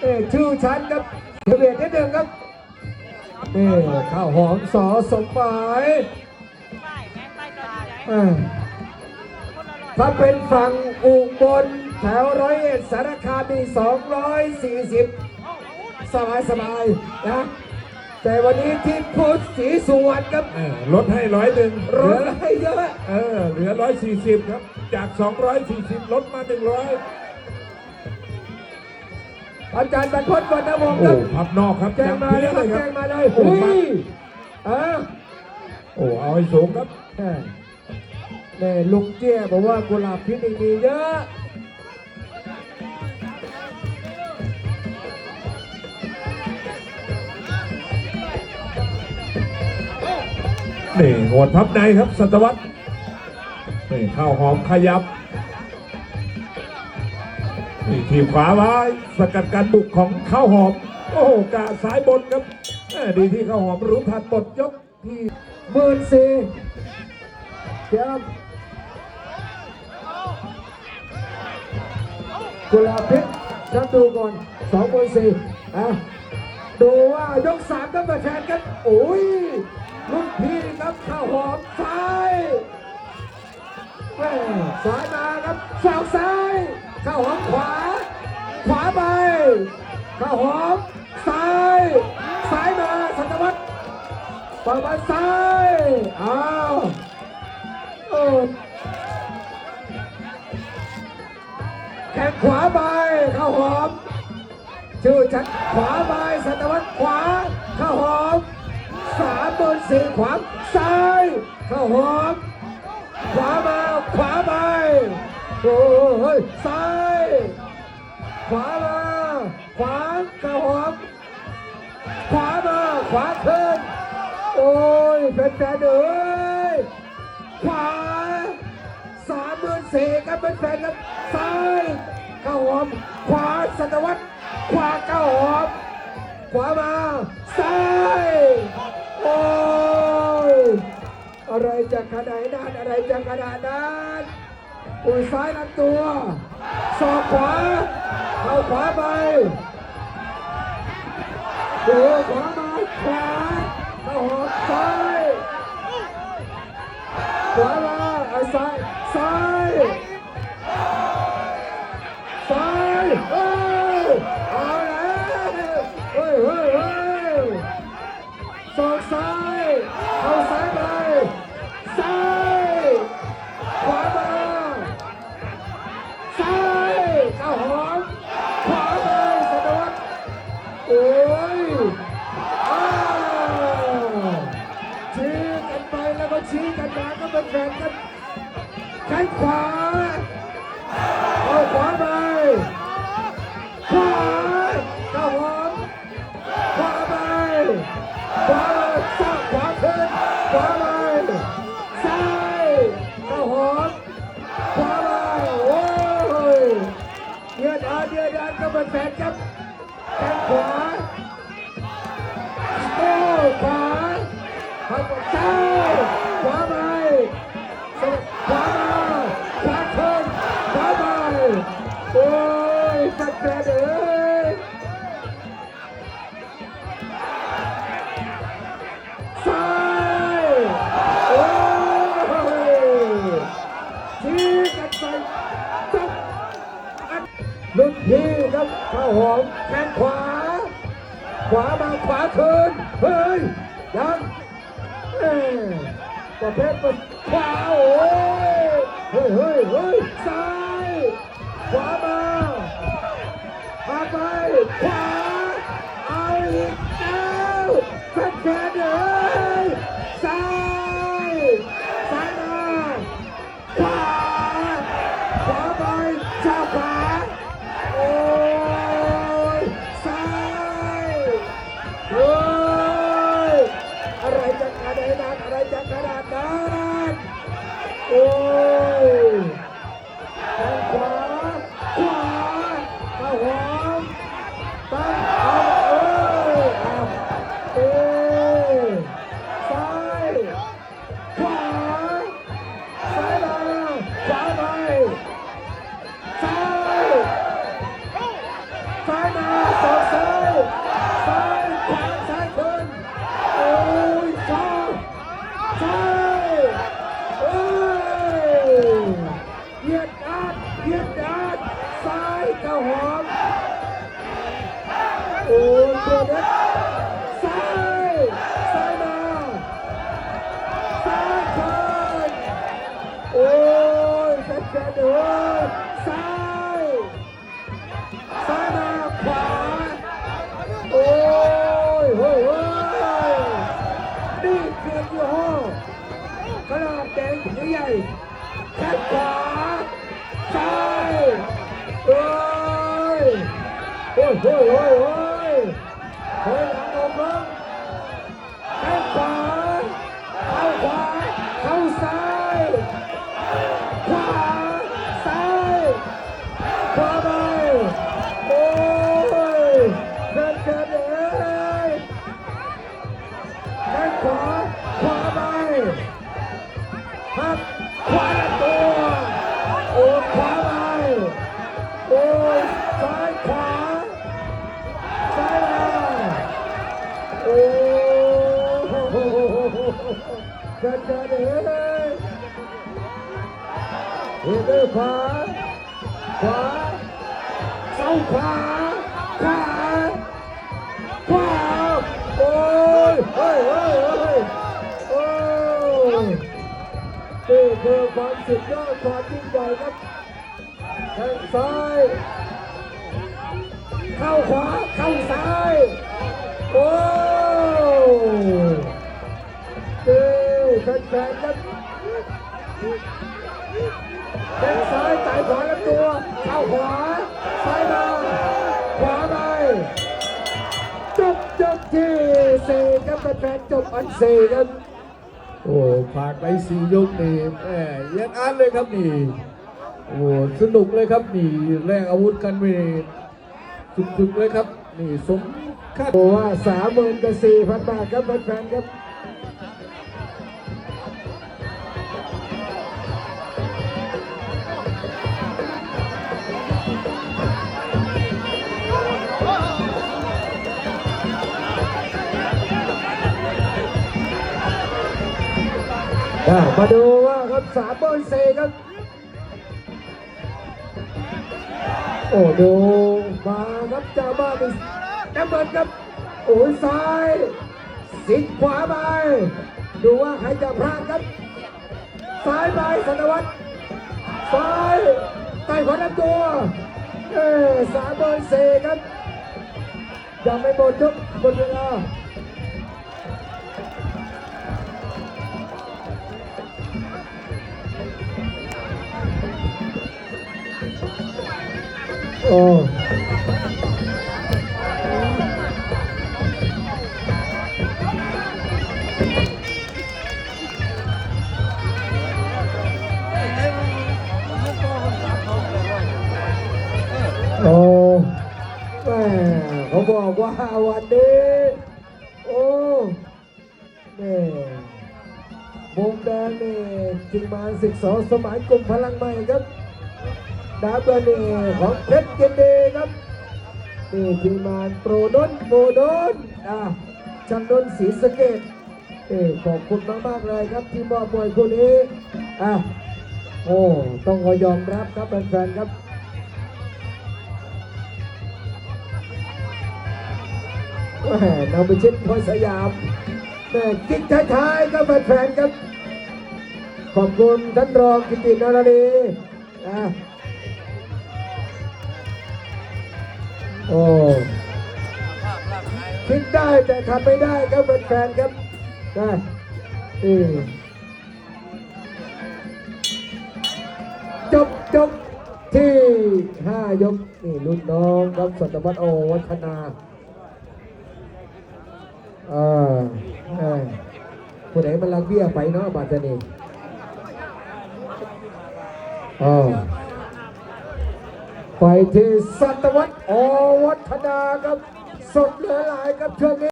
เอ้ชื่อชั้นครับเบียดนิดหนึ่งครับนี่ข้าวหอมสอสมหมายเอ้ยถ้าเป็นฝั่งอุบลแถวร้อยเอ็ดสารคามมี240 สบายสบายๆนะ แต่วันนี้ที่พุทธศรีสุวรรณครับเออลดให้ร้อยหนึ่งรเหลืถอให้เยอะ เออ เหลือร้อยสี่สิบครับ จากสองร้อยสี่สิบลดมาหนึ่งร้อย อาจารย์บรรพตวรรณวงศ์คโอ้รับพับนอกครับแจ้งมาเพี้เลยยครับเลยครัแจ้บงมาเลยโอ้อุ้มายอ่าโอ้เอาให้สูงครับแม่แม่ลุงเจี้ยบอกว่ากุหลาบพิษนี่มีเยอะนี่หัวดพับในครับสัตวัตนี่ข้าวหอมขยับ นี่ทีบขวาไว้สกัดการบุกของข้าวหอม โอ้โหกาสายบนครับแม่ดีที่ข้าวหอมรู้ทันบทยกที่หมื่นสี่เดี๋ยวกุลาบพิษฉันดูก่อนสองหมื่นสี่อะดูว่ายกสามต้องมาแทนกัน โอ้ยรุ่นพี่ครับข้าวหอมซ้ายแม่ซ้ายมาครับสาวซ้าย ข้าวหอมขวา ขวาไปข้าวหอมซ้ายซ้ายมาสัตวัตเปิดมาซ้ายอ้าวโอ้แขนขวาไปข้าหอมชื่อชัดขวาไปสัตวัตขวาข้าหอมสามบนสี่ขวาซ้ายข้าหอมขวามาขวาไป โอ้ยซ้าย ขวามา ขวาเข้าหอม ขวามา ขวาขึ้น โอ้ยเป็นแฟนๆเอ้ย ขวาสามหมื่นสี่ครับเป็นแฟนครับ ซ้ายเข้าหอม ขวาสัตวัตขวาเข้าหอม ขวามา ซ้าย โอ้ยอะไรจะขนาดนั้นอะไรจะขนาดนั้น ปุ่ยซ้ายลำตัวสอกขวา เข้าขวาไปโอ้ขวา ป็นแฟนกับแข้งขวาโอ้ขวาหันกับซ้าย ที่ครับข้าวหอมแข้งขวา ขวามาขวาคืนเฮ้ยยังเอ้ยประเภทมันขวาโอ้ยเฮ้ยเฮ้ยเฮ้ยซ้าย จะ ซ้ายเก้าหอมโอ้ยตัวเด็ดซ้ายซ้ายมาซ้ายคืนโอ้ยแฟนๆเอ้ยซ้ายซ้ายมาขวาโอ้ยเฮ้ยเฮ้ยนี่คือยี่ห้อกระดาษแดงถือใหญ่แข้งขวา โอ้ย เกินเลยเฮ้ยขวาขวาเสาขวาขวาขวาโอ้ยเฮ้ยเฮ้ยเฮ้ยโอ้ยนี่คือความสุดยอดความยิ่งใหญ่ครับแข้งซ้ายเข้าขวาเข้าซ้ายโอ้ แฟนๆครับแข้งซ้ายจ่ายขวาลำตัวเข้าขวาซ้ายมาขวาไปจบจบที่สี่ครับแฟนๆจบอันสี่ครับโอ้ผ่านไปสี่ยกนี่แหมย็นอันเลยครับนี่โอ้สนุกเลยครับนี่แลกอาวุธกันนี่สุดๆเลยครับ นี่สมคาดว่าสามหมื่นกับสี่พันบาทครับแฟนๆครับ มาดูว่าครับสามหมื่นสี่ครับ โอ้ดูมาครับเจ้าบ้านนี่น้ำเงินครับโอ้ยซ้ายสิงขวาไป ดูว่าใครจะพลาดครับ ซ้ายไปสนวัตรซ้ายไต่ขวาลำตัวเออสามเบอร์สี่ครับยังไม่หมดยกหมดเวลา โอ้โอ้แม่เขาบอกว่าวันนี้โอ้แม่มุมแดงนี่จิงมาสิกสองสมัยกลุ่มพลังใหม่ครับ ดาบเบอร์นี่ของเพชรยินดีครับนี่ทีมานโปรดนโปรดนอะจันดนศรีสะเกดเอ้ขอบคุณมากๆเลยครับที่มอบมวยคู่นี้อะโอ้ต้องขอยอมรับครับแฟนๆครับแม่นำไปเช็ดพอยสยามแม่กิ๊กท้ายๆก็แฟนๆครับขอบคุณท่านรองกิตินรดีอะ โอ้คิดได้แต่ทำไม่ได้ครับแฟนๆครับนะอืมจบจบที่ห้ายกนี่รุ่นน้องครับสัตวัตโอวัฒนาอ่าเอ้ยผู้ใดมันลักเบี้ยไปเนาะบาดนี้อ๋อ ไปที่สัตวัตอวัฒนาครับสดเหลือหลายครับช่วงนี้